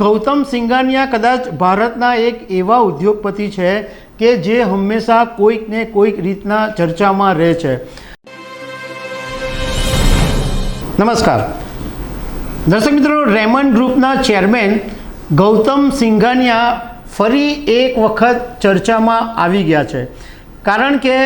ગૌતમ સિંઘાનિયા કદાચ ભારતના એક એવા ઉદ્યોગપતિ છે કે જે હંમેશા કોઈક ને કોઈક રીતના ચર્ચામાં રહે છે. નમસ્કાર. દર્શક મિત્રો, રેમન ગ્રુપના ચેરમેન ગૌતમ સિંઘાનિયા ફરી એક વખત ચર્ચામાં આવી ગયા છે. કારણ કે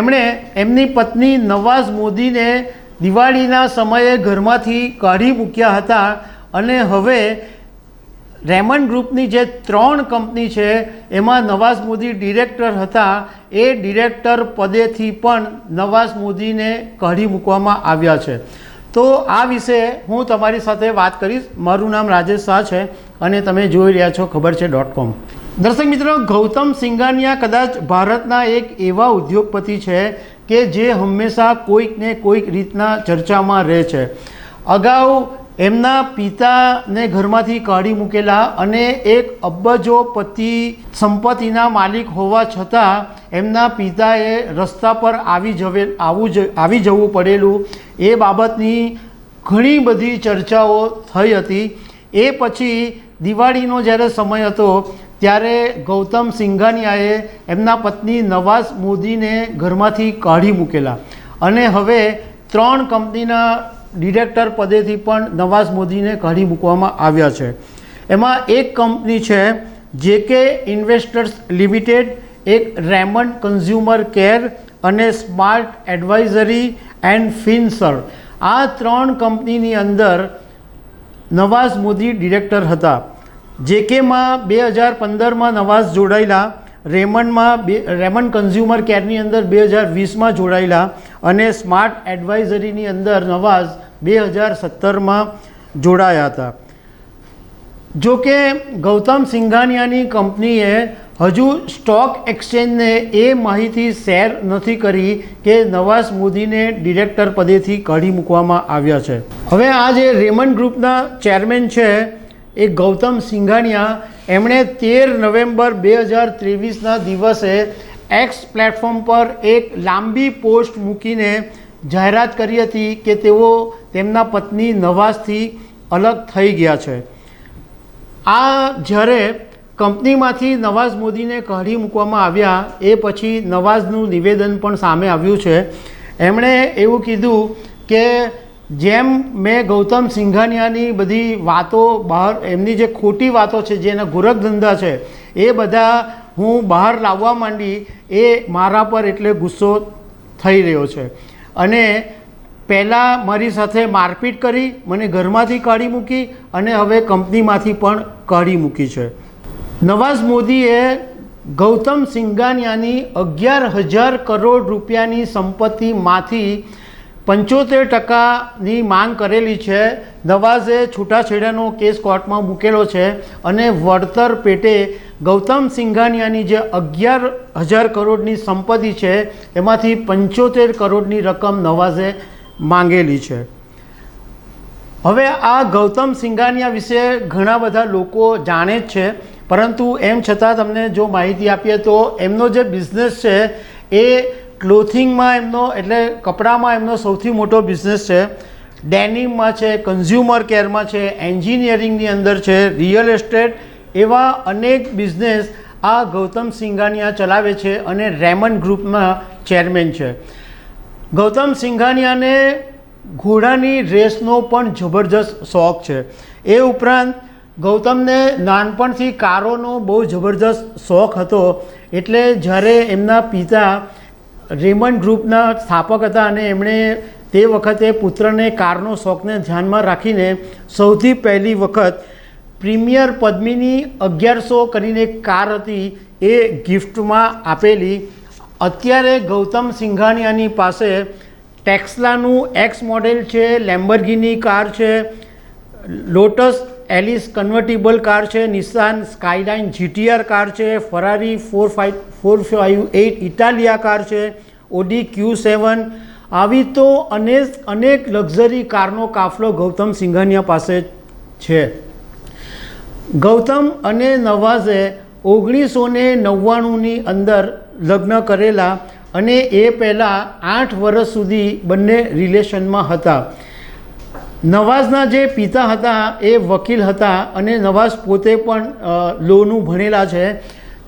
એમણે એમની પત્ની નવાઝ મોદીને દિવાળીના સમયે ઘરમાંથી કાઢી મૂક્યા હતા અને હવે રેમન ગ્રુપની જે ત્રણ કંપની છે, એમાં નવાઝ મોદી ડિરેક્ટર હતા. એ ડિરેક્ટર પદેથી પણ નવાઝ મોદીને કાઢી મૂકવામાં આવ્યા છે. તો આ વિશે હું તમારી સાથે વાત કરીશ. મારું નામ રાજેશ શાહ છે અને તમે જોઈ રહ્યા છો ખબર છે ડોટ કોમ. દર્શક મિત્રો, ગૌતમ સિંઘાનિયા કદાચ ભારતના એક એવા ઉદ્યોગપતિ છે કે જે હંમેશા કોઈક ને કોઈક રીતના ચર્ચામાં રહે છે. અગાઉ એમના પિતાને ઘરમાંથી કાઢી મૂકેલા અને એક અબજોપતિ સંપત્તિના માલિક હોવા છતાં એમના પિતાએ રસ્તા પર આવી જવે આવું જ, આવી જવું પડેલું. એ બાબતની ઘણી બધી ચર્ચાઓ થઈ હતી. એ પછી દિવાળીનો જ્યારે સમય હતો, ત્યારે ગૌતમ સિંઘાનિયાએ એમના પત્ની નવાઝ મોદીને ઘરમાંથી કાઢી મૂકેલા. અને હવે ત્રણ કંપનીના ડિરેક્ટર પદેથી પણ નવાઝ મોદીને કાઢી મૂકવામાં આવ્યા છે. એમાં એક કંપની છે, જે કે ઇન્વેસ્ટર્સ લિમિટેડ, એક રેમન્ડ કન્ઝ્યુમર કેર અને સ્માર્ટ એડવાઇઝરી એન્ડ ફિનસર. આ ત્રણ કંપનીની અંદર નવાઝ મોદી ડિરેક્ટર હતા જેકેમાં બે હજાર પંદરમાં નવાઝ જોડાયેલા રેમન્ડમાં બે રેમન્ડ કન્ઝ્યુમર કેરની અંદર બે હજાર વીસમાં જોડાયેલા અને સ્માર્ટ એડવાઇઝરીની અંદર નવાઝ બે હજાર સત્તરમાં જોડાયા હતા. જો કે ગૌતમ સિંઘાનિયાની કંપનીએ હજુ સ્ટોક એક્સચેન્જને એ માહિતી શેર નથી કરી કે નવાઝ મોદીને ડિરેક્ટર પદેથી કાઢી મૂકવામાં આવ્યા છે. હવે આ જે રેમન્ડ ગ્રુપના ચેરમેન છે એ ગૌતમ સિંઘાણિયા એમણે તેર નવેમ્બર બે હજાર ત્રેવીસના દિવસે એક્સ પ્લેટફોર્મ પર એક લાંબી પોસ્ટ મૂકીને જાહેરાત કરી હતી કે તેઓ તેમના પત્ની નવાઝથી અલગ થઈ ગયા છે. આ જ્યારે કંપનીમાંથી નવાઝ મોદીને કાઢી મૂકવામાં આવ્યા, એ પછી નવાઝનું નિવેદન પણ સામે આવ્યું છે. એમણે એવું કીધું કે જેમ મેં ગૌતમ સિંઘાનિયાની બધી વાતો બહાર, એમની જે ખોટી વાતો છે, જે જેના ગોરખધંધા છે, એ બધા હું બહાર લાવવા માંડી, એ મારા પર એટલે ગુસ્સો થઈ રહ્યો છે. અને પહેલાં મારી સાથે મારપીટ કરી, મને ઘરમાંથી કાઢી મૂકી અને હવે કંપનીમાંથી પણ કાઢી મૂકી છે. નવાઝ મોદીએ ગૌતમ સિંઘાનિયાની અગિયાર હજાર કરોડ રૂપિયાની સંપત્તિમાંથી પંચોતેર ટકાની માંગ કરેલી છે. નવાઝે છૂટાછેડાનો કેસ કોર્ટમાં મૂકેલો છે અને વળતર પેટે ગૌતમ સિંઘાનિયાની જે અગિયાર હજાર કરોડની સંપત્તિ છે, એમાંથી પંચોતેર કરોડની રકમ નવાઝે માંગેલી છે. હવે આ ગૌતમ સિંઘાનિયા વિશે ઘણા બધા લોકો જાણે જ છે, પરંતુ એમ છતાં તમને જો માહિતી આપીએ તો એમનો જે બિઝનેસ છે એ ક્લોથિંગમાં એમનો, એટલે કપડામાં એમનો સૌથી મોટો બિઝનેસ છે. ડેનિમમાં છે કન્ઝ્યુમર કેરમાં છે એન્જિનિયરિંગની અંદર છે રિયલ એસ્ટેટ એવા અનેક બિઝનેસ આ ગૌતમ સિંઘાનિયા ચલાવે છે અને રેમન ગ્રુપના ચેરમેન છે. ગૌતમ સિંઘાનિયાને ઘોડાની રેસનો પણ જબરજસ્ત શોખ છે. એ ઉપરાંત ગૌતમને નાનપણથી કારોનો બહુ જબરજસ્ત શોખ હતો. એટલે જ્યારે એમના પિતા રેમન્ડ ગ્રુપના સ્થાપક હતા અને એમણે તે વખતે પુત્રને કારનો શોખને ધ્યાનમાં રાખીને સૌથી પહેલી વખત પ્રીમિયર પદ્મિની અગિયારસો કરીને કાર હતી એ ગિફ્ટમાં આપેલી. અત્યારે ગૌતમ સિંઘાણિયાની પાસે ટેક્સલાનું એક્સ મોડેલ છે લેમ્બરગીની કાર છે લોટસ એલિસ કન્વર્ટિબલ કાર છે નિશાન સ્કાયલાઇન જીટીઆર કાર છે Ferrari four five four five eight Italia car છે ઓડી ક્યુ સેવન આવી તો અનેક અનેક લક્ઝરી કારનો કાફલો ગૌતમ સિંઘાનિયા પાસે છે. ગૌતમ અને નવાઝે ઓગણીસો ને નવ્વાણુંની અંદર લગ્ન કરેલા અને એ પહેલાં આઠ વર્ષ સુધી બંને રિલેશનમાં હતા. નવાઝના જે પિતા હતા એ વકીલ હતા અને નવાઝ પોતે પણ લોનું ભણેલા છે.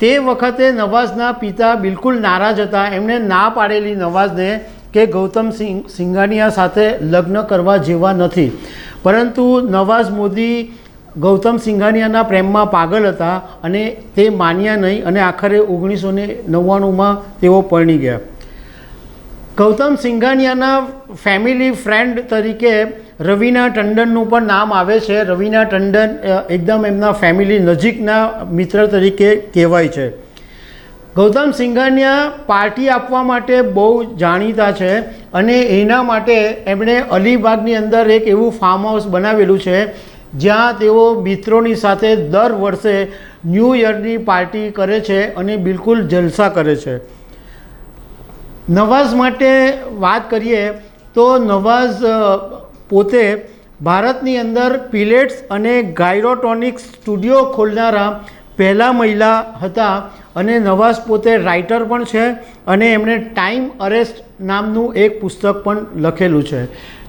તે વખતે નવાઝના પિતા બિલકુલ નારાજ હતા. એમણે ના પાડેલી નવાઝને કે ગૌતમ સિંહ, સિંઘાનિયા સાથે લગ્ન કરવા જેવા નથી. પરંતુ નવાઝ મોદી ગૌતમ સિંઘાનિયાના પ્રેમમાં પાગલ હતા અને તે માન્યા નહીં અને આખરે ઓગણીસો ને નવ્વાણુંમાં તેઓ પરણી ગયા. ગૌતમ સિંઘાનિયાના ફેમિલી ફ્રેન્ડ તરીકે રવિના ટંડનનું પણ નામ આવે છે. રવિના ટંડન એકદમ એમના ફેમિલી નજીકના મિત્ર તરીકે કહેવાય છે. ગૌતમ સિંઘાનિયા પાર્ટી આપવા માટે બહુ જાણીતા છે અને એના માટે એમણે અલીબાગની અંદર એક એવું ફાર્મ હાઉસ બનાવેલું છે, જ્યાં તેઓ મિત્રોની સાથે દર વર્ષે ન્યૂ યરની પાર્ટી કરે છે અને બિલકુલ જલસા કરે છે. નવાઝ માટે વાત કરીએ તો નવાઝ પોતે ભારતની અંદર પિલેટ્સ અને ગાયરોટોનિક્સ સ્ટુડિયો ખોલનારા પહેલા મહિલા હતા અને નવાઝ પોતે રાઇટર પણ છે અને એમણે ટાઈમ અરેસ્ટ નામનું એક પુસ્તક પણ લખેલું છે.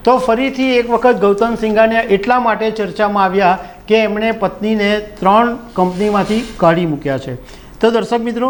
તો ફરીથી એક વખત ગૌતમ સિંઘાને એટલા માટે ચર્ચામાં આવ્યા કે એમણે પત્નીને ત્રણ કંપનીમાંથી કાઢી મૂક્યા છે. તો દર્શક મિત્રો